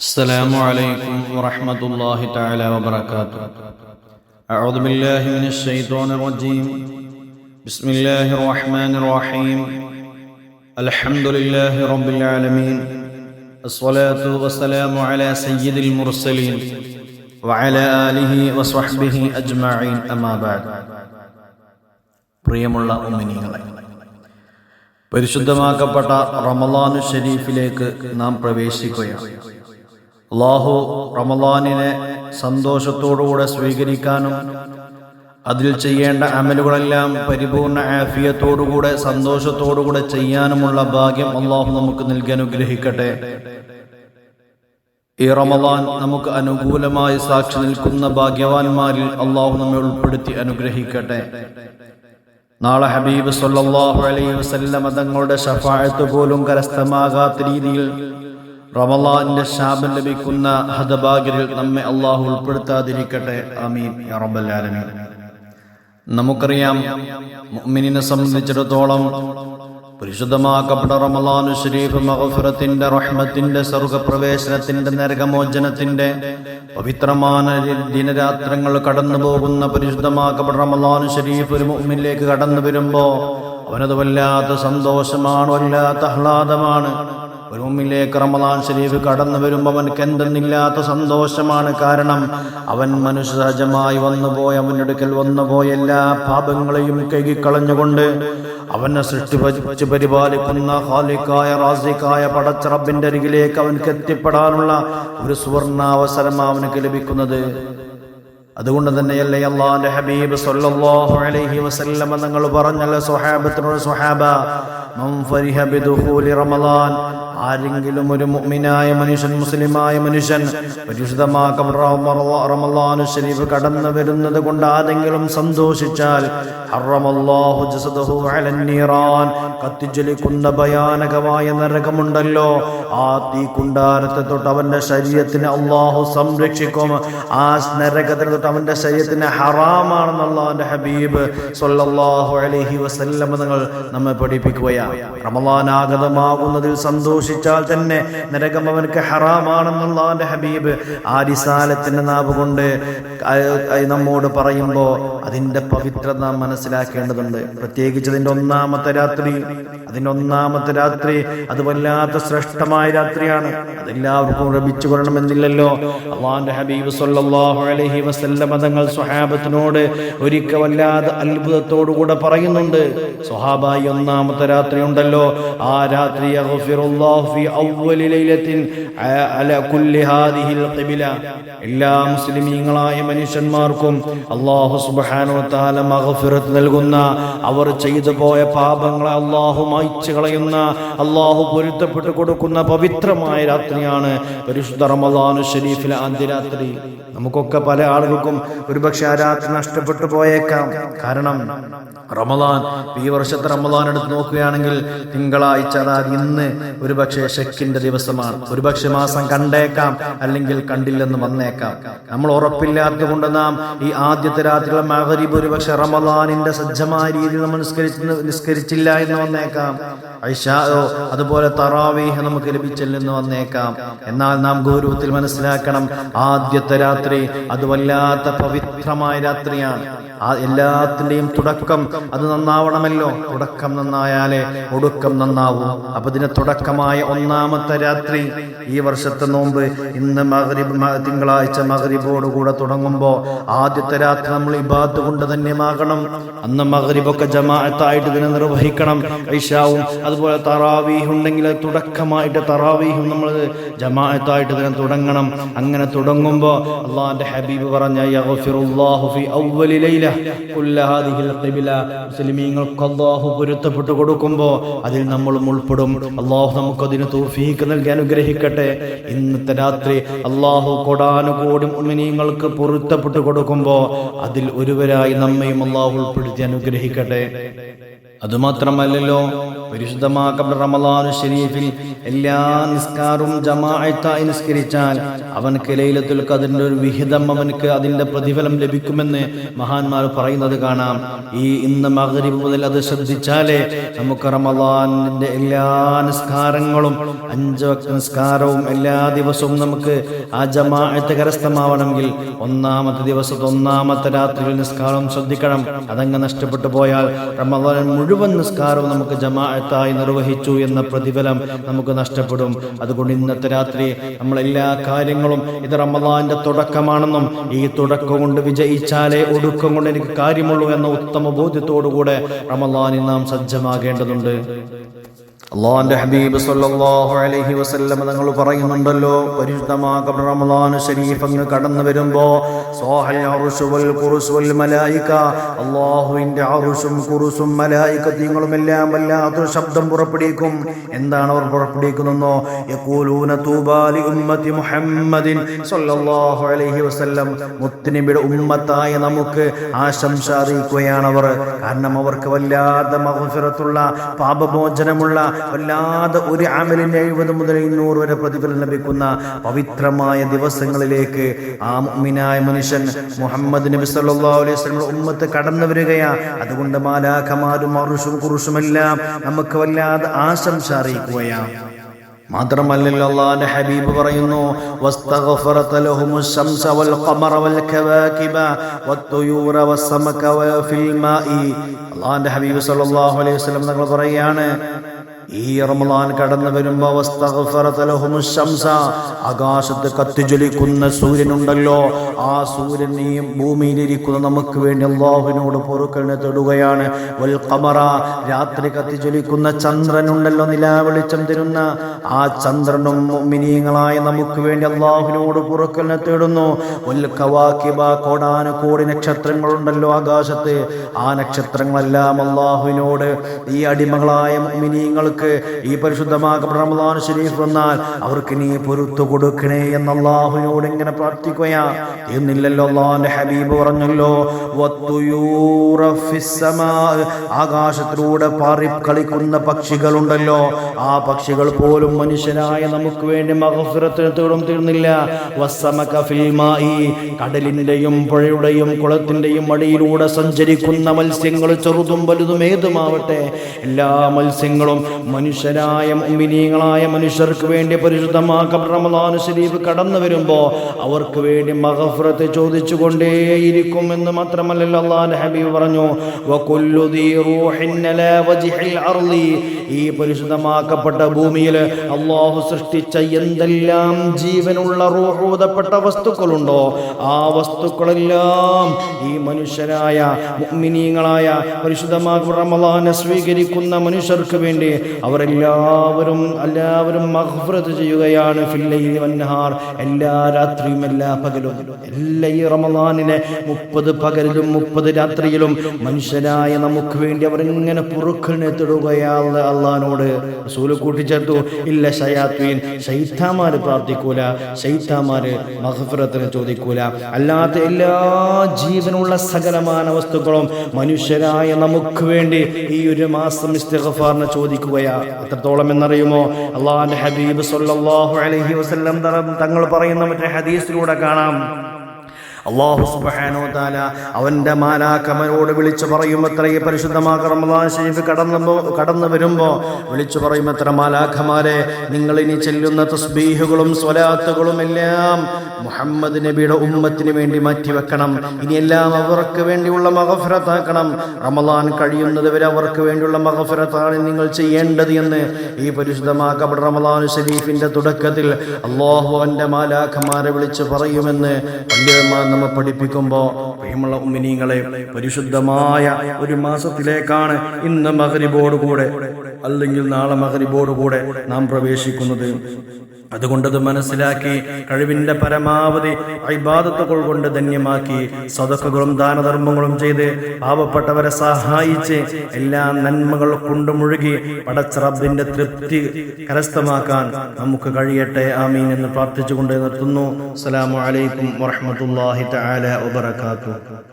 السلام عليكم ورحمة الله تعالى وبركاته أعوذ بالله من الشيطان الرجيم بسم الله الرحمن الرحيم الحمد لله رب العالمين الصلاة والسلام على سيد المرسلين وعلى آله وصحبه أجمعين أما بعد പ്രിയമുള്ള ഉമ്മിനികളെ പരിശുദ്ധമാക്കപ്പെട്ട റമലാനു ഷരീഫിലേക്ക് നാം പ്രവേശിക്കുകയാണ് അള്ളാഹു റമലാനിനെ സന്തോഷത്തോടുകൂടെ സ്വീകരിക്കാനും അതിൽ ചെയ്യേണ്ട അമലുകളെല്ലാം പരിപൂർണ ആഫിയത്തോടുകൂടെ സന്തോഷത്തോടുകൂടെ ചെയ്യാനുമുള്ള ഭാഗ്യം അള്ളാഹു നമുക്ക് നൽകി അനുഗ്രഹിക്കട്ടെ. ഈ റമലാൻ നമുക്ക് അനുകൂലമായി സാക്ഷി നിൽക്കുന്ന ഭാഗ്യവാന്മാരിൽ അള്ളാഹു നമ്മെ ഉൾപ്പെടുത്തി അനുഗ്രഹിക്കട്ടെ. നാളെ ഹബീബ് സല്ലാഹു അലൈഹി വസല്ലം തങ്ങളുടെ ഷഫായത്ത് പോലും കരസ്ഥമാകാത്ത രീതിയിൽ റമലാന്റെ ശാപം ലഭിക്കുന്ന ഹതഭാഗ്യരിൽ നമ്മെ അള്ളാഹു ഉൾപ്പെടുത്താതിരിക്കട്ടെ. അമീൻ റബ്ബൽ നമുക്കറിയാം മുഅ്മിനിനെ സംബന്ധിച്ചിടത്തോളം പരിശുദ്ധമാക്കപ്പെട്ട റമലാനു ഷരീഫ് മഹഫുറത്തിന്റെ റഹ്മത്തിന്റെ സ്വർഗപ്രവേശനത്തിന്റെ നരകമോചനത്തിന്റെ പവിത്രമായ ദിനരാത്രങ്ങൾ കടന്നു പോകുന്ന പരിശുദ്ധമാക്കപ്പെട്ട റമലാനു ഷരീഫ് ഒരു മുമ്മിലേക്ക് കടന്നു വരുമ്പോ അവനത് വല്ലാത്ത സന്തോഷമാണ് വല്ലാത്ത ആഹ്ലാദമാണ്. ഒരു മുമ്പിലേക്ക് റമദാൻ ഷരീഫ് കടന്നു വരുമ്പോൾ അവനക്ക് എന്തെന്നില്ലാത്ത സന്തോഷമാണ് കാരണം അവൻ മനുഷ്യസഹജമായി വന്നുപോയ അവനടുക്കൽ വന്നുപോയ എല്ലാ പാപങ്ങളെയും കഴുകിക്കളഞ്ഞുകൊണ്ട് അവനെ സൃഷ്ടിച്ചു പരിപാലിക്കുന്ന ഹാലിക്കായ റാസിക്കായ പടച്ചറബിന്റെ അരികിലേക്ക് അവനക്ക് എത്തിപ്പെടാനുള്ള ഒരു സുവർണാവസരം അവനക്ക് ലഭിക്കുന്നത്. അതുകൊണ്ട് തന്നെയല്ലേ അള്ളാന്റെ ഹബീബ് സല്ലല്ലാഹു അലൈഹി വസല്ലം നിങ്ങൾ പറഞ്ഞല്ലോ സുഹാബത്തിനോട് സുഹാബ റമദാൻ. ആരെങ്കിലും ഒരു മുഅ്മിനായ മനുഷ്യൻ മുസ്ലിമായ മനുഷ്യൻ പരിശുദ്ധമാക്കം റമദാനു ശരീഫ് കടന്നു വരുന്നത് കൊണ്ട് ആരെങ്കിലും സന്തോഷിച്ചാൽ ഹറമല്ലാഹു ജസദഹു അലന്നീറാൻ നീറാൻ. കത്തിജ്വലിക്കുന്ന ഭയാനകമായ നരകമുണ്ടല്ലോ. ആ തീ കുണ്ടാരത്തെ തൊട്ട് അവന്റെ ശരീരത്തിന് അള്ളാഹു സംരക്ഷിക്കും. ആ നരകത്തിന് തൊട്ട് അവന്റെ ശരീരത്തിന് ഹറാമാണെന്നുള്ള അവന്റെ ഹബീബ് സൊല്ലാഹു അലൈഹി വസല്ലം നിങ്ങൾ നമ്മെ പഠിപ്പിക്കുകയാണ്. റമലാനാഗതമാകുന്നതിൽ സന്തോഷിച്ചാൽ തന്നെ നരകം അവനക്ക് ഹറാമാണെന്നുള്ള അവന്റെ ഹബീബ് ആ റിസാലത്തിന്റെ നാവ് കൊണ്ട് നമ്മോട് പറയുമ്പോൾ അതിന്റെ പവിത്രത മനസ്സിലാക്കേണ്ടതുണ്ട്. പ്രത്യേകിച്ച് അതിന്റെ ഒന്നാമത്തെ രാത്രി. അതിന്റെ ഒന്നാമത്തെ രാത്രി അത് വല്ലാത്ത ശ്രേഷ്ഠമായ രാത്രിയാണ്. അതെല്ലാവർക്കും ലഭിച്ചു കൊള്ളണമെന്നില്ലല്ലോ അള്ളാന്റെ ഹബീബ് അലൈഹി വസല്ലം തങ്ങൾ സ്വഹാബത്തിനോട് ഒരിക്കൽ വല്ലാതെ അത്ഭുതത്തോടുകൂടെ പറയുന്നുണ്ട്. സ്വഹാബായി ഒന്നാമത്തെ രാത്രി ഉണ്ടല്ലോ. ആ രാത്രി എല്ലാ മുസ്ലിമീങ്ങളായ മനുഷ്യന്മാർക്കും അള്ളാഹു തആല മഗ്ഫിറത്ത് നൽകുന്ന അവർ ചെയ്തു പോയ പാപങ്ങളെ അള്ളാഹു മായ്ച്ചു കളയുന്ന അള്ളാഹു പൊരുത്തപ്പെട്ടു കൊടുക്കുന്ന പവിത്രമായ രാത്രിയാണ് പരിശുദ്ധ റമദാനു ഷരീഫിലെ ആദ്യരാത്രി നമുക്കൊക്കെ പല ആളുകൾക്കും ഒരുപക്ഷെ ആ രാത്രി നഷ്ടപ്പെട്ടു പോയേക്കാം. കാരണം റമദാൻ ഈ വർഷത്തെ റമദാൻ എടുത്ത് നോക്കുകയാണെങ്കിൽ തിങ്കളാഴ്ച അതായത് ഇന്ന് ഒരുപക്ഷെ ഷെക്കിന്റെ ദിവസമാണ്. ഒരുപക്ഷെ മാസം കണ്ടേക്കാം അല്ലെങ്കിൽ കണ്ടില്ലെന്ന് വന്നേക്കാം. നമ്മൾ കൊണ്ട് നാം ഈ ആദ്യത്തെ രാത്രിയിലെ മഹരീബ് ഒരുപക്ഷെ റമദാനിന്റെ സജ്ജമായ രീതിയിൽ നമ്മൾ നിസ്കരിച്ച് നിസ്കരിച്ചില്ല എന്ന് വന്നേക്കാം. ഐഷായോ അതുപോലെ തറാവീഹ് നമുക്ക് ലഭിച്ചില്ലെന്ന് വന്നേക്കാം. എന്നാൽ നാം ഗൗരവത്തിൽ മനസ്സിലാക്കണം ആദ്യത്തെ രാത്രി അത് വല്ലാത്ത പവിത്രമായ രാത്രിയാണ്. ആ എല്ലാത്തിന്റെയും തുടക്കം അത് നന്നാവണമല്ലോ. തുടക്കം നന്നായാലേ ഒടുക്കം നന്നാവൂ. അപ്പൊ ഇതിന് തുടക്കമായ ഒന്നാമത്തെ രാത്രി. ഈ വർഷത്തെ നോമ്പ് ഇന്ന് മഹരിബ് തിങ്കളാഴ്ച മഹരിബോടുകൂടെ തുടങ്ങുമ്പോൾ ആദ്യത്തെ രാത്രി നമ്മൾ ഇബാദ് കൊണ്ട് തന്നെയാകണം അന്ന് മഹരിബൊക്കെ ജമാഅത്തായിട്ട് ഇതിനെ നിർവഹിക്കണം. ഐഷാവും അതുപോലെ തറാവീഹ് ഉണ്ടെങ്കിൽ തുടക്കമായിട്ട് തറാവീഹും നമ്മൾ ജമാഅത്തായിട്ട് ഇതിനെ തുടങ്ങണം. അങ്ങനെ തുടങ്ങുമ്പോൾ അള്ളാഹിന്റെ ഹബീബ് പറഞ്ഞു ഫി ലൈല മുസ്ലിമീങ്ങൾക്ക് അള്ളാഹു പൊരുത്തപ്പെട്ടു കൊടുക്കുമ്പോൾ അതിൽ നമ്മളും ഉൾപ്പെടും. അള്ളാഹു നമുക്ക് അതിന് തൗഫീഖ് നൽകി അനുഗ്രഹിക്കട്ടെ. ഇന്നത്തെ രാത്രി അള്ളാഹു കൊടാനുകൂടി മുസ്ലിമീങ്ങൾക്ക് പൊരുത്തപ്പെട്ടു കൊടുക്കുമ്പോൾ അതിൽ ഒരുവരായി നമ്മയും അള്ളാഹു ഉൾപ്പെടുത്തി അനുഗ്രഹിക്കട്ടെ. അതുമാത്രമല്ലല്ലോ പരിശുദ്ധമാക്കപ്പെട്ട റമലാനു ഷരീഫിൽ എല്ലാ നിസ്കാരവും ജമാഅത്തായി നിസ്കരിച്ചാൽ അവൻക്ക് ലൈലത്തുൽ അതിന്റെ ഒരു വിഹിതം അവൻക്ക് അതിന്റെ പ്രതിഫലം ലഭിക്കുമെന്ന് മഹാന്മാർ പറയുന്നത് കാണാം. ഈ ഇന്ന് മഗ്രിബ് മുതൽ അത് ശ്രദ്ധിച്ചാലേ നമുക്ക് റമലാനിന്റെ എല്ലാ നിസ്കാരങ്ങളും അഞ്ച് നിസ്കാരവും എല്ലാ ദിവസവും നമുക്ക് ആ ജമാഅത്ത് കരസ്ഥമാവണമെങ്കിൽ ഒന്നാമത്തെ ദിവസത്തെ ഒന്നാമത്തെ രാത്രിയിൽ നിസ്കാരം ശ്രദ്ധിക്കണം. അതങ്ങ് നഷ്ടപ്പെട്ടു പോയാൽ റമദാൻ മുഴുവൻ നിസ്കാരവും നമുക്ക് ജമാഅത്തായി നിർവഹിച്ചു എന്ന പ്രതിഫലം നമുക്ക് നഷ്ടപ്പെടും. അതുകൊണ്ട് ഇന്നത്തെ രാത്രി നമ്മളെല്ലാ കാര്യങ്ങളും ഇത് റമദാന്റെ തുടക്കമാണെന്നും ഈ തുടക്കം കൊണ്ട് വിജയിച്ചാലേ ഒടുക്കം കൊണ്ട് എനിക്ക് കാര്യമുള്ളൂ എന്ന ഉത്തമ ബോധ്യത്തോടുകൂടെ റമദാനിൽ നാം സജ്ജമാകേണ്ടതുണ്ട്. അള്ളാന്റെ ഹബീബ് സല്ലല്ലാഹു അലൈഹി വസല്ലം തങ്ങൾ പറയുന്നുണ്ടല്ലോ പരിശുദ്ധമാക്കപ്പെട്ട റമദാൻ ശരീഫ് അങ്ങ് കടന്നു വരുമ്പോ അള്ളാഹുവിന്റെ അർശും കുറുസും മലായികത്യങ്ങളും എല്ലാം വല്ലാത്തൊരു ശബ്ദം പുറപ്പെടുവിക്കും. എന്താണ് അവർ പുറപ്പെടുവിക്കുന്നോ യഖൂലൂന തൂബാലി ഉമ്മത്തി മുഹമ്മദിൻ സല്ലല്ലാഹു അലൈഹി വസല്ലം. മുത്തുനബിയുടെ ഉമ്മത്തായ നമുക്ക് ആശംസ അറിയിക്കുകയാണ് അവർ. കാരണം അവർക്ക് വല്ലാത്ത മഗ്ഫിറത്തുള്ള പാപമോചനമുള്ള വല്ലാതെ ഒരു അമലിന് എഴുപത് മുതൽ ഇരുന്നൂറ് വരെ പ്രതിഫലം ലഭിക്കുന്ന പവിത്രമായ ദിവസങ്ങളിലേക്ക് ആ മുഅ്മിനായ മനുഷ്യൻ മുഹമ്മദ് നബി സല്ലല്ലാഹു അലൈഹി വസല്ലം ഉമ്മത്ത് കടന്നു വരികയാ. അതുകൊണ്ട് മാലാഖമാരും അറുഷും കുറുഷുമെല്ലാം നമുക്ക് വല്ലാതെ ആശംസ അറിയിക്കുകയാണ് മാത്രമല്ലല്ലോ അള്ളാന്റെ ഹബീബ് പറയുന്നു ശംസ വൽ ഖമറ വൽ കവാകിബ വത്തുയൂറ വസ്സമക വഫിൽ മാഇ. അള്ളാന്റെ ഹബീബ് സല്ലല്ലാഹു അലൈഹി വസല്ലം തങ്ങൾ പറയാണ് ഈ റമളാൻ കടന്നു വരുമ്പോ വസ്തഗ്ഫറത ലഹുമുശ് ശംസ. ആകാശത്ത് കത്തിജ്വലിക്കുന്ന സൂര്യനുണ്ടല്ലോ. ആ സൂര്യനെയും ഭൂമിയിലിരിക്കുന്ന നമുക്ക് വേണ്ടി അള്ളാഹുവിനോട് പൊറുക്കലിനെ തൊടുകയാണ്. വൽ രാത്രി കത്തിജ്വലിക്കുന്ന ചന്ദ്രനുണ്ടല്ലോ നിലാവെളിച്ചം തരുന്ന. ആ ചന്ദ്രനും മിനിയങ്ങളായ നമുക്ക് വേണ്ടി അള്ളാഹുവിനോട് പൊറുക്കലിനെ തേടുന്നു. വൽ കോടാന കോടി നക്ഷത്രങ്ങളുണ്ടല്ലോ ആകാശത്ത്. ആ നക്ഷത്രങ്ങളെല്ലാം അള്ളാഹുവിനോട് ഈ അടിമകളായ മിനിയങ്ങൾക്ക് ഈ പരിശുദ്ധമാക റമദാൻ ഷരീഫ് വന്നാൽ അവർക്ക് നീ പൊരുത്തു കൊടുക്കണേ എന്ന് ഇങ്ങനെ പ്രാർത്ഥിക്കുകയാ എന്നില്ലല്ലോ അള്ളാഹിന്റെ ഹബീബ് പറഞ്ഞല്ലോ. ആകാശത്തിലൂടെ പാറി കളിക്കുന്ന പക്ഷികളുണ്ടല്ലോ ആ പക്ഷികൾ പോലും മനുഷ്യനായ നമുക്ക് വേണ്ടി മഹഫിറത്തിന് തേടും തീർന്നില്ല. കടലിന്റെയും പുഴയുടെയും കുളത്തിന്റെയും അടിയിലൂടെ സഞ്ചരിക്കുന്ന മത്സ്യങ്ങൾ ചെറുതും വലുതും ഏതുമാവട്ടെ എല്ലാ മത്സ്യങ്ങളും മനുഷ്യരായ മുഅ്മിനീങ്ങളായ മനുഷ്യർക്ക് വേണ്ടി പരിശുദ്ധമാക്കം റമദാൻ ശരീഫ് കടന്നു വരുമ്പോൾ അവർക്ക് വേണ്ടി മഹഫറത്ത് ചോദിച്ചു കൊണ്ടേയിരിക്കും എന്ന് മാത്രമല്ലല്ലോ അള്ളാഹുന്റെ ഹബീബ് പറഞ്ഞു ഈ പരിശുദ്ധമാക്കപ്പെട്ട ഭൂമിയിൽ അള്ളാഹു സൃഷ്ടിച്ച എന്തെല്ലാം ജീവനുള്ള റൂഹൂതപ്പെട്ട വസ്തുക്കളുണ്ടോ ആ വസ്തുക്കളെല്ലാം ഈ മനുഷ്യരായ മുഅ്മിനീങ്ങളായ പരിശുദ്ധമാക്കം റമദാനെ സ്വീകരിക്കുന്ന മനുഷ്യർക്ക് വേണ്ടി അവരെല്ലാവരും എല്ലാവരും മഹ്ഫറത്ത് ചെയ്യുകയാണ് എല്ലാ രാത്രിയും എല്ലാ പകലും. എല്ലാ ഈ റമദാനിനെ മുപ്പത് പകലിലും മുപ്പത് രാത്രിയിലും മനുഷ്യനായ നമുക്ക് വേണ്ടി അവരിങ്ങനെ പുറുക്കലിനെ തിടുകയാണ് അള്ളഹാനോട്. റസൂൽ കൂട്ടിച്ചേർത്തു. ഇല്ല ഷയാത്വീൻ ശൈത്താമാര് പ്രാർത്ഥിക്കൂല. ശൈത്താമാര് മഹഫറത്തിന് ചോദിക്കൂല. അല്ലാത്ത എല്ലാ ജീവനുള്ള സകലമാന വസ്തുക്കളും മനുഷ്യരായ നമുക്ക് വേണ്ടി ഈ ഒരു മാസം ഇസ്തിഗ്ഫാറിനെ ചോദിക്കുകയാ എത്രത്തോളം എന്നറിയുമോ അള്ളാഹിന്റെ ഹബീബ് സല്ലല്ലാഹു അലൈഹി വസല്ലം തങ്ങൾ പറയുന്ന മറ്റേ ഹദീസിലൂടെ കാണാം. അള്ളാഹു സുബ്ഹാനഹു തആല അവന്റെ മാലാക്കമനോട് വിളിച്ചു പറയും അത്രയും ഈ പരിശുദ്ധമായ റമദാൻ ശരീഫ് കടന്നു കടന്നു വരുമ്പോൾ വിളിച്ചു പറയും അത്ര മാലാഖമാരെ നിങ്ങൾ ഇനി ചെല്ലുന്ന തസ്ബീഹുകളും സ്വലാത്തുകളും എല്ലാം മുഹമ്മദ് നബിയുടെ ഉമ്മത്തിന് വേണ്ടി മാറ്റിവെക്കണം. ഇനിയെല്ലാം അവർക്ക് വേണ്ടിയുള്ള മകഫിറത്താക്കണം റമദാൻ കഴിയുന്നത് വരെ അവർക്ക് വേണ്ടിയുള്ള മകഫിറത്താണ് നിങ്ങൾ ചെയ്യേണ്ടത് എന്ന് ഈ പരിശുദ്ധമാക്കപ്പെട്ട റമദാൻ ഷരീഫിന്റെ തുടക്കത്തിൽ അള്ളാഹു അവന്റെ മാലാഖമാരെ വിളിച്ചു പറയുമെന്ന് പണ്ഡിതന്മാർ നമ്മെ പഠിപ്പിക്കുമ്പോൾ പ്രിയമുള്ള ഉമ്മിനീങ്ങളെ പരിശുദ്ധമായ ഒരു മാസത്തിലേക്കാണ് ഇന്ന് മകരിബോടുകൂടെ അല്ലെങ്കിൽ നാളെ മഹരിബോടുകൂടെ നാം പ്രവേശിക്കുന്നത്. അതുകൊണ്ടത് മനസ്സിലാക്കി കഴിവിന്റെ പരമാവധി അഭിബാധത്തുകൾ കൊണ്ട് ധന്യമാക്കി സ്വതക്കുകളും ദാനധർമ്മങ്ങളും ചെയ്ത് പാവപ്പെട്ടവരെ സഹായിച്ച് എല്ലാ നന്മകൾ കൊണ്ട് മുഴുകി പടച്ചറബിന്റെ തൃപ്തി കരസ്ഥമാക്കാൻ നമുക്ക് കഴിയട്ടെ. ആമീൻ എന്ന് പ്രാർത്ഥിച്ചുകൊണ്ട് നിർത്തുന്നു. അസ്സലാമു അലൈക്കും വറഹ്മത്തുള്ളാഹി തആല വബറകാതുഹു.